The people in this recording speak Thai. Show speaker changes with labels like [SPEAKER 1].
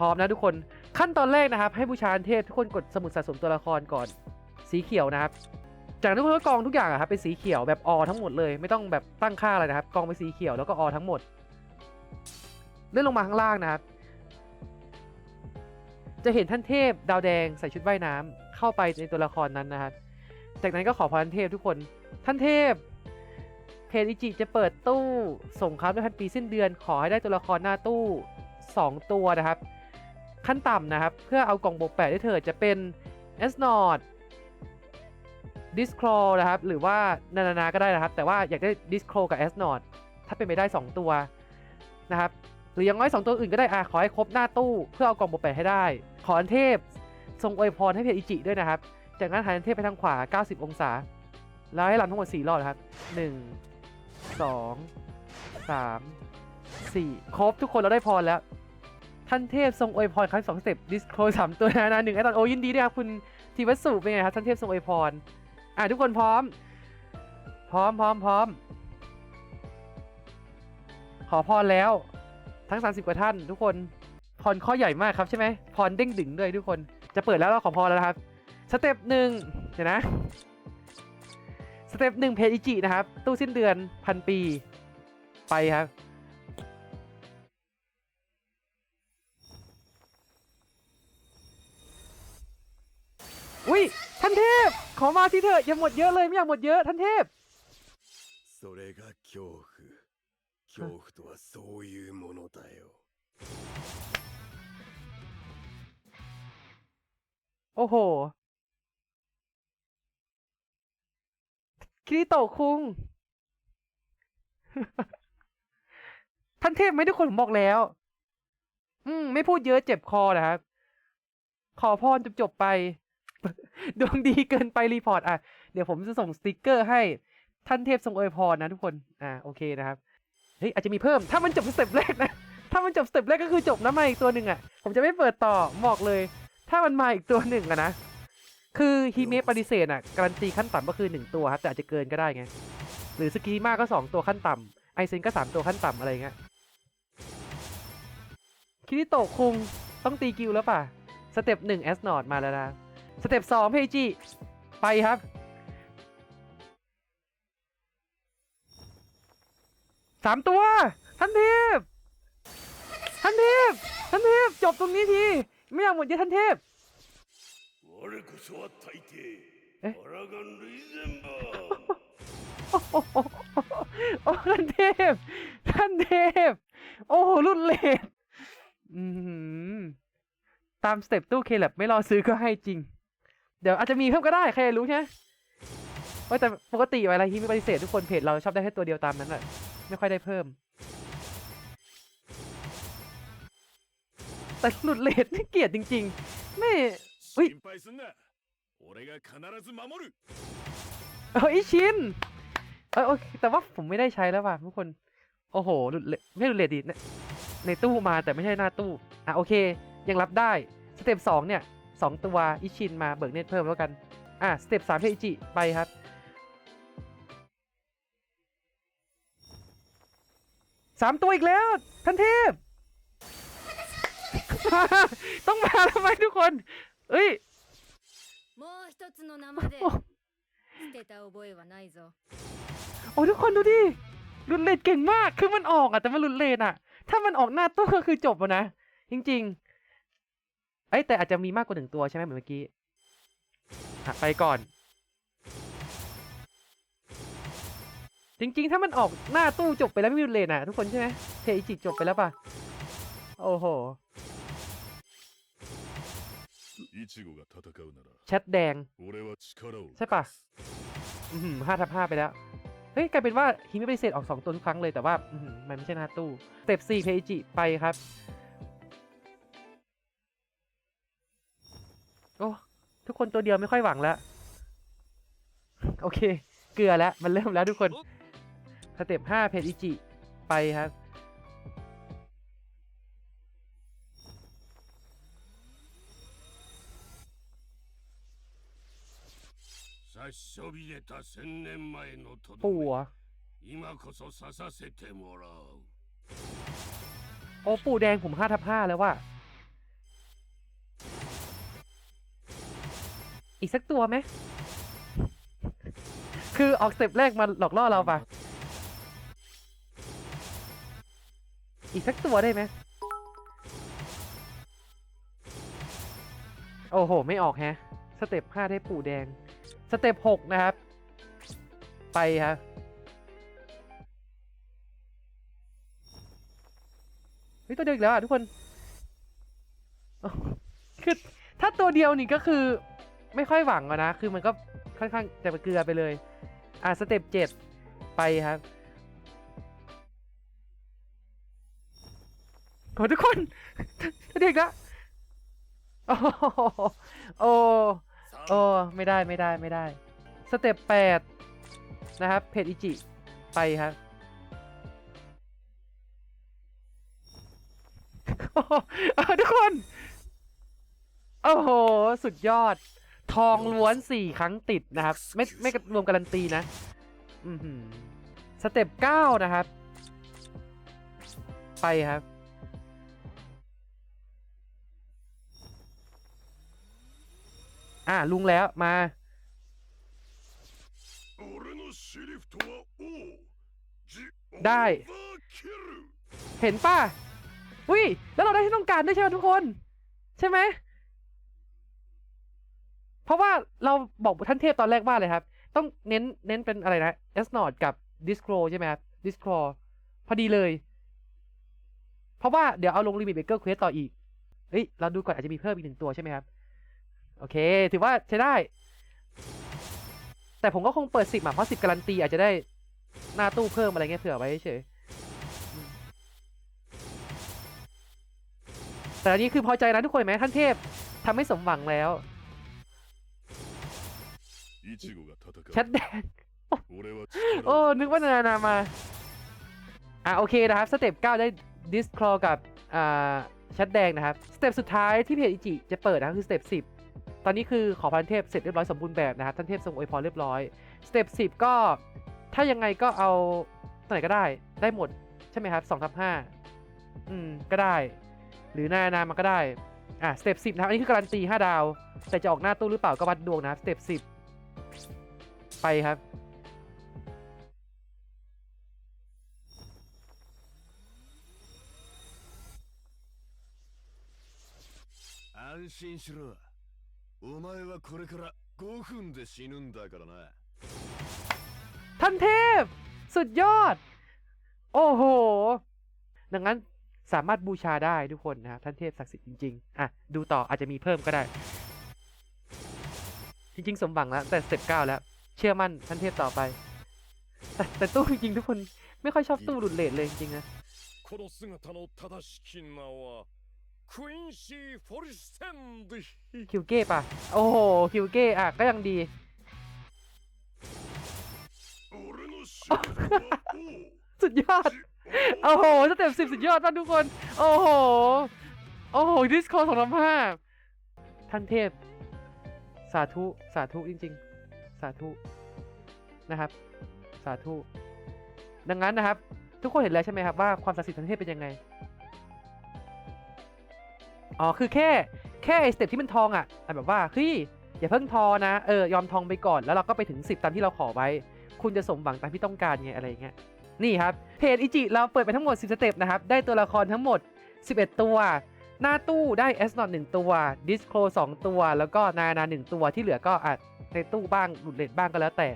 [SPEAKER 1] พร้อมนะทุกคนขั้นตอนแรกนะครับ ให้บูชาอันเทพทุกคนกดสมุดสะสมตัวละครก่อน สีเขียวนะครับ จากนั้นทุกคนก็กองทุกอย่างอะครับเป็นสีเขียวแบบอทั้งหมดเลย ไม่ต้องแบบตั้งค่าอะไรนะครับ กองเป็นสีเขียวแล้วก็อทั้งหมดเลื่อนลงมาข้างล่างนะครับจะเห็นท่านเทพดาวแดงใส่ชุดว่ายน้ำเข้าไปในตัวละครนั้นนะครับ จากนั้นก็ขอพรท่านเทพทุกคน ท่านเทพเพจอิจิจะเปิดตู้ส่งครับด้วยพันปีสิ้นเดือน ขอให้ได้ตัวละครหน้าตู้ 2 ตัวนะครับ ขั้นต่ำนะครับ เพื่อเอากล่องโบกแปดได้เถิดจะเป็น s n o t d i s c r o นะครับ หรือว่านานานาก็ได้นะครับ แต่ว่าอยากได้ d i s c r o กับ s n o t ถ้าเป็นไปได้ 2 ตัวนะครับ หรืออยังน้อย 2 ตัวอื่นก็ได้อะขอให้ครบหน้าตู้เพื่อเอากล่องโบกแปดให้ได้ ขอเทพทรงอวยพรให้เพจอิจิด้วยนะครับ จากนั้นหันเทพไปทางขวา 90 องศา แล้วให้รำทั้งหมด 4 รอบนะครับ 1 2 3 4 ครบทุกคนเราได้พรแล้ว ท่านเทพทรงอวยพรครั้งสองสเต็ปดิสโคสามตัวนะนะหนึ่งไอตอนโอยินดีด้วยครับคุณทีวัสุเป็นไงครับท่านเทพทรงอวยพรอะทุกคนพร้อม พร้อมพร้อมพร้อม ขอพรแล้ว ทั้ง 30 กว่าท่าน ทุกคนพรข้อใหญ่มากครับใช่ไหมพรเด้งดึงด้วยทุกคนจะเปิดแล้วเราขอพรแล้วครับสเต็ปหนึ่งเดี๋ยวนะสเต็ปหนึ่งเพจอิจินะครับ ตู้สิ้นเดือนพันปี ไปครับ อุ้ยท่านเทพ ขอมาทีเถอะอย่าหมดเยอะเลยไม่อยากหมดเยอะท่านเทพ
[SPEAKER 2] それが恐怖恐怖とはそういうものだよ
[SPEAKER 1] โอ้โห คิริโตะคุง ท่านเทพไหม่ทุกคนผมบอกแล้ว อืม ไม่พูดเยอะเจ็บคอนะครับ ขอพรจบๆไป ดวงดีเกินไปรีพอร์ตอะ เดี๋ยวผมจะส่งสติกเกอร์ให้ท่านเทพทรงอวยพรนะทุกคน อ่าโอเคนะครับ เฮ้ยอาจจะมีเพิ่ม ถ้ามันจบสเต็ปแรกนะ ถ้ามันจบสเต็ปแรกก็คือจบนะมาอีกตัวหนึ่งอะ ผมจะไม่เปิดต่อบอกเลย ถ้ามันมาอีกตัวหนึ่งอะนะ คือฮิเมะปฏิเสธอะ การันตีขั้นต่ำก็คือหนึ่งตัวครับแต่อาจจะเกินก็ได้ไง หรือสกีมากก็สองตัวขั้นต่ำไอเซนก็สามตัวขั้นต่ำอะไรเงี้ย คิริโตะคุงต้องตีกิวแล้วป่ะ สเต็ปหนึ่งแอสนอดมาแล้วนะ สเต็ปสองเพจิ ไปครับ สามตัว ท่านเทพ ท่านเทพ ท่านเทพ จบตรงนี้ที ไม่อยากหมดเยอะท่านเทพเอ๊โอ้ท่านเทพ ท่านเทพ โอ้รุ่นเลดตามสเต็ปตู้เคแลบไม่รอซื้อก็ให้จริง เดี๋ยวอาจจะมีเพิ่มก็ได้ใครรู้ใช่ไหมแต่ปกติอะไรที่มีปฏิเสธทุกคนเพจเราชอบได้แค่ตัวเดียวตามนั้นแหละไม่ค่อยได้เพิ่ม แต่หลุดเลทเกียดจริง ๆ ไม่
[SPEAKER 2] เฮ้ย
[SPEAKER 1] เอ้ยชินเอ้ยโอเคแต่ว่าผมไม่ได้ใช้แล้วว่ะทุกคน โอ้โหหลุดเลทไม่หลุดเลทดีในตู้มาแต่ไม่ใช่หน้าตู้ อะโอเค ยังรับได้ สเต็ปสองเนี่ย 2 ตัวอิชินมาเบิกเนตเพิ่มแล้วกัน อะสเต็ปสามเทอิจิไปครับ สามตัวอีกแล้ว ท่านเทพ ต้องมาทำไมทุกคน เอ้ยโอ้ทุกคนดูดิหลุนเลดเก่งมาก คือมันออกอะแต่มันหลุนเลดอะถ้ามันออกหน้าตู้ก็คือจบอะนะ จริง ๆ เอ้แต่อาจจะมีมากกว่าหนึ่งตัวใช่ไหมเหมือนเมื่อกี้หักไปก่อน จริงๆ ถ้ามันออกหน้าตู้จบไปแล้วไม่มีเลนอะ ทุกคนใช่ไหมเทอิจิจบไปแล้วป่ะ โอ้โหแชทแดง ใช่ป่ะห้าทับห้าไปแล้ว เฮ้ย กลายเป็นว่าฮิมิปฏิเสธออกสองตัวทุกครั้งเลยแต่ว่า มันไม่ใช่หน้าตู้เต็ปสี่เทอิจิไปครับ โอ้ทุกคนตัวเดียวไม่ค่อยหวังแล้ว โอเค เกลือแล้ว มันเริ่มแล้วทุกคนสเต็ปห้าเพจอิจิ ไปครับ ปู่โอ้ปู่แดงผมห้าทับห้าแล้วว่า อีกสักตัวไหม คือออกสเต็ปแรกมาหลอกล่อเราปะอีกสักตัวได้ไหม โอ้โห ไม่ออกแฮะ สเต็ปห้าได้ปู่แดง สเต็ปหกนะครับ ไปครับเฮ้ยตัวเดียวอีกแล้วอะทุกคน คือถ้าตัวเดียวนี่ก็คือ ไม่ค่อยหวังอะนะ คือมันก็ค่อนข้างจะเกลือไปเลย อะสเต็ปเจ็ดไปครับโอ้ทุกคนตัวเดียวอีกล้วโอ้โหโอ้โอ้ไม่ได้ไม่ได้ไม่ได้ สเต็ปแปดนะครับเพจอิจิ ไปครับโอ้โหทุกคน โอ้โห สุดยอด ทองล้วนสี่ครั้งติดนะครับ ไม่ไม่รวมการันตีนะสเต็ปเก้านะครับ ไปครับ อ่าลุงแล้วมาได้ เห็นป่ะวิแล้วเราได้ที่ต้องการด้วยใช่ไหมทุกคน ใช่ไหม เพราะว่าเราบอกท่านเทพตอนแรกว่าเลยครับ ต้องเน้นเน้นเป็นอะไรนะ S n o t กับ Discro ใช่ไหมครับ Discro พอดีเลย เพราะว่าเดี๋ยวเอาลง Limit Breaker Quest ต่ออีกเฮ้ย เราดูก่อนอาจจะมีเพิ่มอีกหนึ่งตัวใช่ไหมครับ โอเค ถือว่าใช้ได้ แต่ผมก็คงเปิดสิบอะเพราะสิบการันตีอาจจะได้หน้าตู้เพิ่มอะไรเงี้ยเผื่อไว้เฉยแต่อันนี้คือพอใจนะทุกคนเห็นไหมท่านเทพทำให้สมหวังแล้ว
[SPEAKER 2] อิ
[SPEAKER 1] ชัดแดงโอ้ นึกว่านานามา อะโอเคนะครับ สเต็ป 9 ได้ดิสคลอกับ อ่า ชัดแดงนะครับ สเต็ปสุดท้ายที่เพจอิจิจะเปิดนะคือสเต็ป 10 ตอนนี้คือขอพันเทพเสร็จเรียบร้อยสมบูรณ์แบบนะครับ ท่านเทพทรงอวยพรเรียบร้อย สเต็ป 10 ก็ ถ้ายังไงก็เอาตัวไหนก็ได้ ได้หมด ใช่ไหมครับ2ทับ5อืม ก็ได้ หรือนานามาก็ได้ อะ สเต็ป 10 นะครับ อันนี้คือการันตี 5 ดาว แต่จะออกหน้าตู้หรือเปล่าก็วัดดวงนะครับ สเต็ป 10 ไปครับ
[SPEAKER 2] 安心しろお前はこれから5分で死ぬんだからな
[SPEAKER 1] ท่านเทพ สุดยอด โอ้โห ดังนั้นสามารถบูชาได้ทุกคนนะครับท่านเทพศักดิ์สิทธิ์จริงๆ อ่ะ ดูต่ออาจจะมีเพิ่มก็ได้ จริงๆ สมหวังแล้ว แต่สเต็ปเก้าแล้ว เชื่อมั่นท่านเทพต่อไป แต่แต่ตู้จริงๆ ทุกคนไม่ค่อยชอบตู้หลุดเลทเลยจริงๆนะ
[SPEAKER 2] この姿の正しき名はクインシー・フォリステンド
[SPEAKER 1] คิวเก้ป่ะ โอ้โห คิวเก้อ่ะ ก็ยังดี
[SPEAKER 2] 俺のシリフトは王
[SPEAKER 1] สุดยอด โอ้โห สเต็ปสิบสุดยอดมากทุกคน โอ้โห โอ้โห ดิสคอร์สองทำห้าท่านเทพ สาธุ สาธุจริง ๆ สาธุนะครับ สาธุ ดังนั้นนะครับ ทุกคนเห็นแล้วใช่ไหมครับว่าความศักดิ์สิทธิ์ทานเทพเป็นยังไง อ๋อคือแค่แค่ไอสเต็ปที่มันทองอะอะแบบว่าเฮ้ยอย่าเพิ่งทอนะเออยอมทองไปก่อนแล้วเราก็ไปถึง 10 ตามที่เราขอไว้ คุณจะสมหวังตามที่ต้องการไงอะไรเงี้ยนี่ครับเพจอิจิเราเปิดไปทั้งหมด 10 สเต็ปนะครับ ได้ตัวละครทั้งหมด 11 ตัว หน้าตู้ได้ S นอ1ตัว ดิสโค2ตัว แล้วก็นานา1ตัวที่เหลือก็อาจ ในตู้บ้างหลุดเลทบ้างก็แล้วแต่